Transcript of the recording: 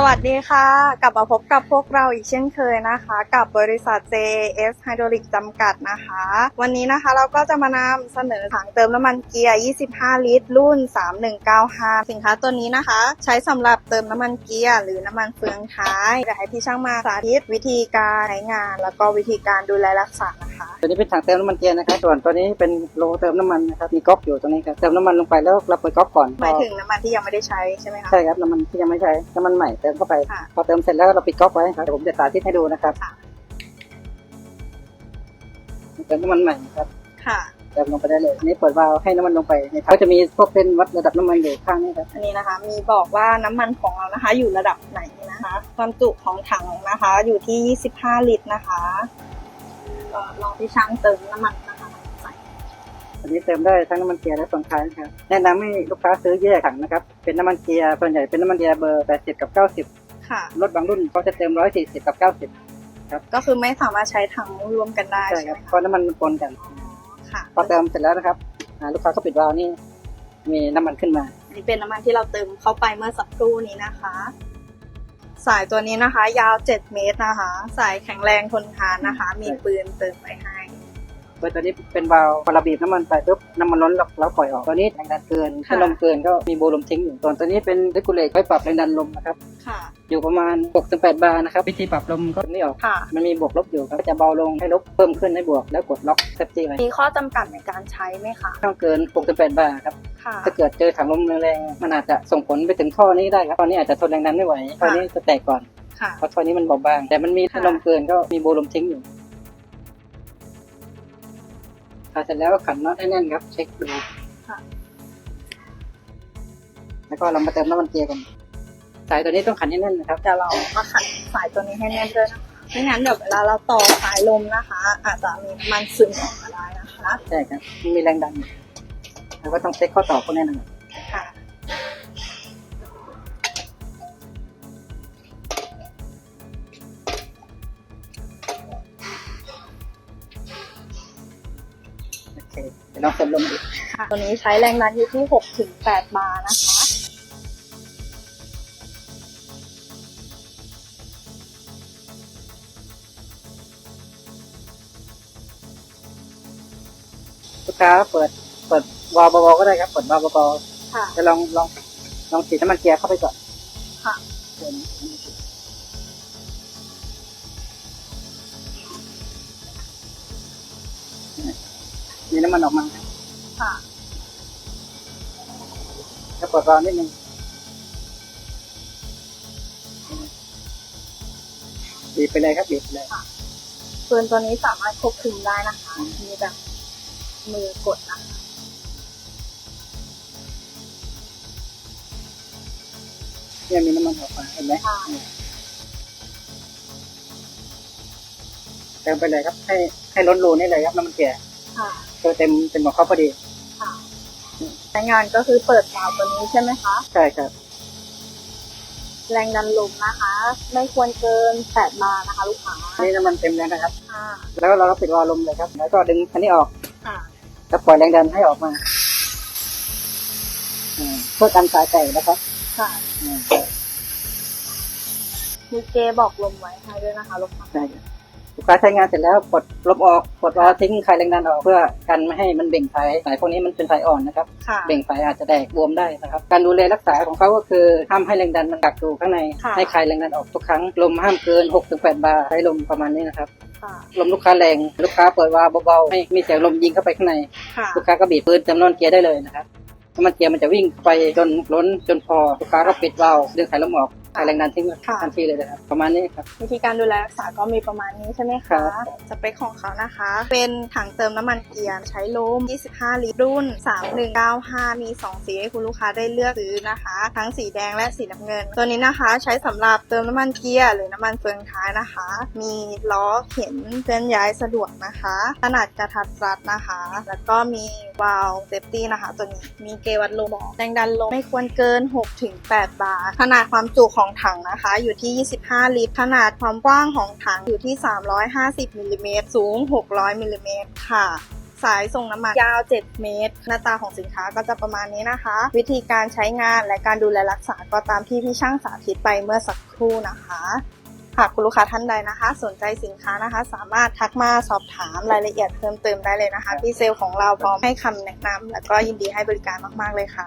สวัสดีค่ะ กลับมาพบกับพวกเราอีกเช่นเคยนะคะ กับบริษัท JS Hydraulic จำกัดนะคะ วันนี้นะคะเราก็จะมานำเสนอถังเติมน้ำมันเกียร์ 25 ลิตร รุ่น 3195 สินค้าตัวนี้นะคะ ใช้สำหรับเติมน้ำมันเกียร์หรือน้ำมันเฟืองท้ายเดี๋ยวให้พี่ช่างมาสาธิตวิธีการใช้งาน แล้วก็วิธีการดูแลรักษา นะคะ ตัวนี้เป็นถังเติมน้ำมันเกียร์นะครับส่วนตัวนี้เป็นโลเติมน้ำมันนะครับมีก๊อกอยู่ตรงนี้ครับเติมน้ำมันลงไปแล้วเราเปิดก๊อกก่อนหมายถึงน้ำมันที่ยังไม่ได้ใช้ใช่ไหมคะ ใช่ครับน้ำมันที่ยังไม่ใช้น้ำมันใหม่เติมเข้าไป ค่ะ พอเติมเสร็จแล้วเราปิดก๊อกไว้ครับเดี๋ยวผมจะสาธิตให้ดูนะครับค่ะ เติมน้ำมันใหม่นะครับ ค่ะ เติมลงไปได้เลยอันนี้เปิดวาล์วให้น้ำมันลงไปเขาจะมีพวกเส้นวัดระดับน้ำมันอยู่ข้างนี้ครับ อันนี้นะคะ มีบอกว่าน้ำมันของเรานะคะ อยู่ระดับไหนนะคะ ความจุของถังนะคะ อยู่ที่ 25 ลิตรนะคะ ก็ลองที่ช่างเติมน้ำมันนะคะใส่อันนี้เติมได้ทั้งน้ำมันเกียร์และส่วนท้ายนะครับแนะนำให้ลูกค้าซื้อแยกถังนะครับ เป็นน้ำมันเกียร์ส่วนใหญ่เป็นน้ำมันเกียร์เบอร์ 80 กับ90ค่ะรถบางรุ่นเขาจะเติม 140 กับ 90 ก็คือไม่สามารถใช้ถังรวมกันได้ใช่ใช่คไหรับมเพคะราะน้ำมันมันปนกันอ๋อค่ะพอเติมเสร็จแล้วนะครับอ่าลูกค้าก็ปิดวาล์วนี่มีน้ำมันขึ้นมา อันนี้เป็นน้ำมันที่เราเติมเข้าไปเมื่อสักครู่นี้นะคะ สายตัวนี้นะคะ ยาว 7 เมตรนะคะ สายแข็งแรงทนทานนะคะ มีปืนเติมไปให้เปิดตัวนี้เป็นวาล์วพอเราบีบน้ำมันไปปุ๊บน้ำมันล้นเราเราปล่อยออกตัวนี้แรงดันเกินค่ะถ้าลมเกินก็มีโบลมทิ้งอยู่ส่วนตัวนี้เป็นเรกูเลตไว้ปรับแรงดันลมนะครับค่ะอยู่ประมาณ 6-8 บาร์นะครับวิธีปรับลมก็ไม่ออกค่ะมันมีบวกลบอยู่ครับก็จะเบาลงให้ลบเพิ่มขึ้นให้บวกแล้วกดล็อกเซฟตี้ไว้มีข้อจำกัดในการใช้ไหมคะต้องเกิน 6-8 บาร์ครับค่ะ ถ้าเกิดเจอถังลมแรงๆมันอาจจะส่งผลไปถึงท่อนี้ได้ครับท่อนี้อาจจะทนแรงดันไม่ไหวท่อนี้จะแตกก่อนค่ะเพราะท่อนี้มันเบาบาง แต่มันมีถ้าค่ะลมเกินก็มีโบลมทิ้งอยู่พอเสร็จแล้วก็ขันน็อตให้แน่นครับ เช็คดูค่ะแล้วก็เรามาเติมน้ำมันเกียร์กันสายตัวนี้ต้องขันให้แน่นนะครับจะเรามาขันสายตัวนี้ให้แน่นด้วยนะคะไม่งั้นเดี๋ยวเวลาเราต่อสายลมนะคะ อาจจะมีน้ำมันซึมออกมาได้นะคะใช่ครับมันมีแรงดัน อยู่แล้วก็ต้องเช็คข้อต่อพวกนี้นะครับค่ะโอเคเดี๋ยวลองเติมลมดูค่ะตัวนี้ใช้แรงดันอยู่ที่6ถึง8บาร์นะคะ ลูกค้าเปิด เปิดวาล์วเบาๆก็ได้ครับเปิดวาล์วเบาค่ะ ๆจะลองลองลองฉีดน้ำมันเกียร์เข้าไปก่อนค่ะ เดี๋ยวมีน้ำมันออกมาครับค่ะจะเปิดวาล์วนิดนึงบีบไปเลยครับบีบไปเลย ปืนตัวนี้สามารถควบคุมได้นะคะ มีแบบมือกดนะคะ เนี่ยมีน้ำมันออกมาเห็นไหมค่ะเติมไปเลยครับ ให้ให้ล้นรูนี่เลยครับน้ำมันเกียร์ค่ะเติมเต็มเต็มหัวเขาพอดีค่ะใช้งานก็คือเปิดวาล์วตัวนี้ใช่ไหมคะ ใช่ครับ แรงดันลมนะคะ ไม่ควรเกิน8บาร์นะคะ ลูกค้าอันนี้น้ำมันเต็มแล้วนะครับค่ะแล้วเราก็ปิดวาล์วลมเลยครับ แล้วก็ดึงอันนี้ออกค่ะแล้วปล่อยแรงดันให้ออกมาอืมเพื่อกันสายแตกนะครับ ค่ะอื มมีเกบอกลมไว้ให้ด้วยนะคะลูกค้าใช่ครับลูกค้าใช้งานเสร็จแล้วปลดลบออกปลดวาล์วทิ้งคลายแรงดันออกเพื่อกันไม่ให้มันเบ่งสายสายพวกนี้มันเป็นสายอ่อนนะครับ ค่ะ เบ่งสายอาจจะแตกบวมได้นะครับ การดูแลรักษาของเขาก็คือห้ามให้แรงดันมันกักอยู่ข้างในค่ะ ให้คลายแรงดันออกทุกครั้งลมห้ามเกิน 6-8 บาร์ใช้ลมประมาณนี้นะครับค่ะลมลูกค้าแรงลูกค้าเปิดวาล์วเบาๆให้มีเสียงลมยิงเข้าไปข้างใน ค่ะ ลูกค้าก็บีบปืนเต็มนอนเกียร์ได้เลยนะครับน้ำมันเกียร์มันจะวิ่งไปจนล้นจนพอลูกค้าก็ปิดวาล์วดึงสายลมออก คลายแรงดันทิ้งค่ะ ทันทีเลยนะครับประมาณนี้ครับ วิธีการดูแลรักษาก็มีประมาณนี้ใช่ไหมครัคะบ สเปคของเขานะคะ เป็นถังเติมน้ำมันเกียร์ใช้ลม 25 ลิตรรุ่น 3195 มี 2 สีให้คุณลูกค้าได้เลือกซื้อนะคะ ทั้งสีแดงและสีน้ำเงิน ตัวนี้นะคะใช้สำหรับเติมน้ำมันเกียร์หรือน้ำมันเฟืองท้ายนะคะ มีล้อเข็นเคลื่อนย้ายสะดวกนะคะ ขนาดกระทัดรัดนะคะ แล้วก็มีวาล์วเซฟตี้นะคะ ตัวนี้มีเกวัดลมบอกแรงดันลมไม่ควรเกิน 6-8 บาร์ขนาดความจุของของถังนะคะ อยู่ที่ 25 ลิตร ขนาดความกว้างของถังอยู่ที่ 350มิลลิเมตรสูง 600มิลลิเมตรค่ะสายส่งน้ำมันยาว 7 เมตร หน้าตาของสินค้าก็จะประมาณนี้นะคะ วิธีการใช้งานและการดูแลรักษาก็ตามที่พี่ช่างสาธิตไปเมื่อสักครู่นะคะหากคุณลูกค้าท่านใดนะคะ สนใจสินค้านะคะ สามารถทักมาสอบถามรายละเอียดเพิ่มเติมได้เลยนะคะพี่เซลล์ของเราพร้อมให้คำแนะนำและก็ยินดีให้บริการมาก ๆ เลยค่ะ